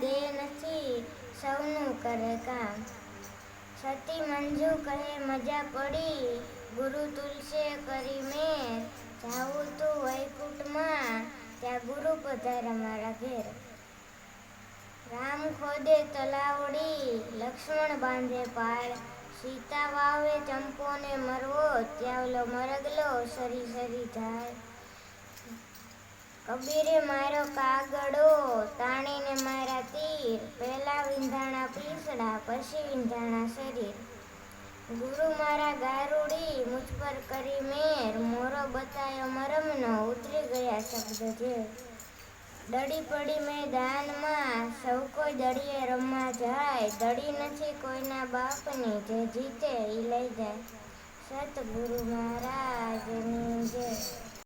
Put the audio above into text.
દે નથી, સૌનું કરે કામ. સતી મંજુ કહે, મજા પડી, ગુરુ તુલસે કરી મેર. જાઉં તું વૈકુંઠમાં, ત્યાં ગુરુ પધારે મારા ઘેર. રામ ખોદે તલાવડી, લક્ષ્મણ બાંધે પાળ. સીતા વાવે ચંપો ને મરવો ત્યાં ઓલો મરગલો સરી સરી જાય કબીરે મારો કાગડો તીર પહેલા વિંધાણા પીસડા પછી વિંધાણા શરીર. ગુરુ મારા ગારુડી, મુજ પર કરી મેર. મોરો બતાયો મરમનો, ઉતરી ગયા શબ્દ જે. દડી પડી મેં દાનમાં, સૌ કોઈ દડીએ રમવા જાય. દડી નથી કોઈના બાપની, જે જીતે એ લઈ જાય. સતગુરુ મહારાજ